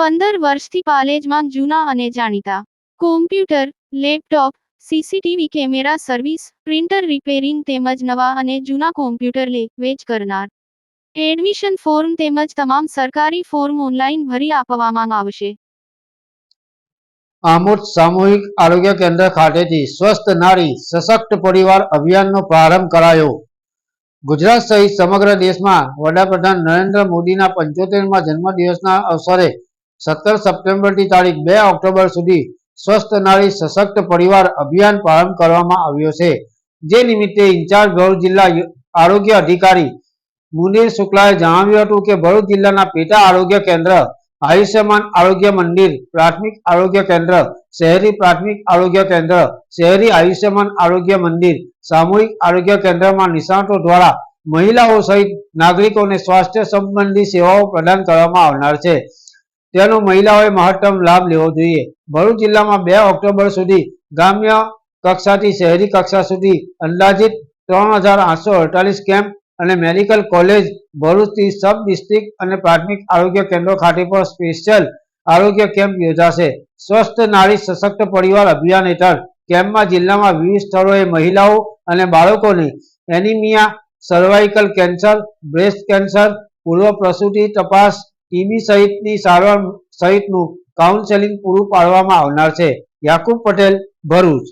પંદર વર્ષથી પાલેજમાં જૂના અને જાણીતા. Computer laptop CCTV camera service printer repairing તેમજ નવા અને જૂના કોમ્પ્યુટર લે, વેચ કરનાર. એડમિશન ફોર્મ તેમજ તમામ સરકારી ફોર્મ ઓનલાઈન ભરી આપવામાં આવશે. આમોદ સામૂહિક આરોગ્ય કેન્દ્ર ખાતેથી સ્વસ્થ નારી સશક્ત પરિવાર અભિયાનનો પ્રારંભ કરાયો. ગુજરાત સહિત સમગ્ર દેશમાં વડાપ્રધાન નરેન્દ્ર મોદીના પંચોતેરમાં જન્મદિવસના અવસરે સત્તર સપ્ટેમ્બરથી તારીખ બે ઓક્ટોબર સુધી સ્વસ્થ નારી સશક્ત પરિવાર અભિયાન પ્રારંભ કરવામાં આવ્યો છે. જે નિમિત્તે ઇન્ચાર્જ ભરૂચ જિલ્લા આરોગ્ય અધિકારી મુનિર શુક્લાએ જણાવ્યું હતું કે ભરૂચ જિલ્લાના પેટા આરોગ્ય કેન્દ્ર, આયુષ્યમાન આરોગ્ય મંદિર, પ્રાથમિક આરોગ્ય કેન્દ્ર, શહેરી પ્રાથમિક આરોગ્ય કેન્દ્ર, શહેરી આયુષ્યમાન આરોગ્ય મંદિર, સામૂહિક આરોગ્ય કેન્દ્રમાં નિષ્ણાતો દ્વારા મહિલાઓ સહિત નાગરિકોને સ્વાસ્થ્ય સંબંધી સેવાઓ પ્રદાન કરવામાં આવનાર છે. તેનો મહિલાઓએ મહત્તમ લાભ લેવો જોઈએ. ભરૂચ જિલ્લામાં બે ઓક્ટોબર સુધી ગ્રામ્ય કક્ષાથી શહેરી કક્ષા સુધી અંદાજિત ત્રણ હજાર આઠસો અડતાલીસ કેમ્પ અને મેડિકલ કોલેજ, ભરૂચથી સબ ડિસ્ટ્રિક્ટ અને પ્રાથમિક આરોગ્ય કેન્દ્રો ખાતે પર સ્પેશિયલ આરોગ્ય કેમ્પ યોજાશે. સ્વસ્થ નારી સશક્ત પરિવાર અભિયાન હેઠળ કેમ્પમાં જિલ્લામાં વિવિધ સ્થળોએ મહિલાઓ અને બાળકોને anaemia, cervical cancer, breast cancer, પૂર્વ પ્રસૂતિ તપાસ ટીબી સહિતની સારવાર સહિતનું કાઉન્સેલિંગ પૂરું પાડવામાં આવનાર છે. યાકુબ પટેલ ભરૂચ.